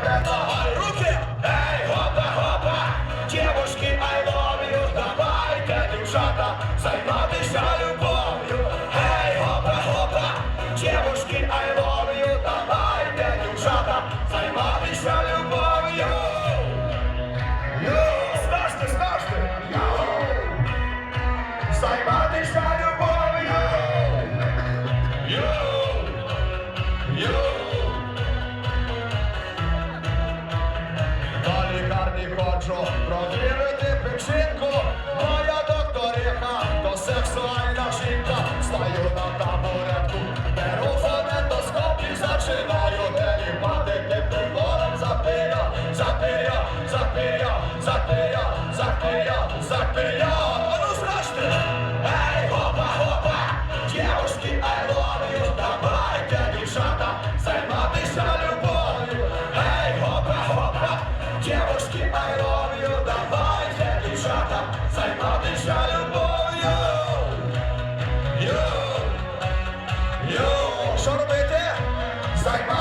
Abraham. Zapija, zapija, zapija, zapija, zapija Bye.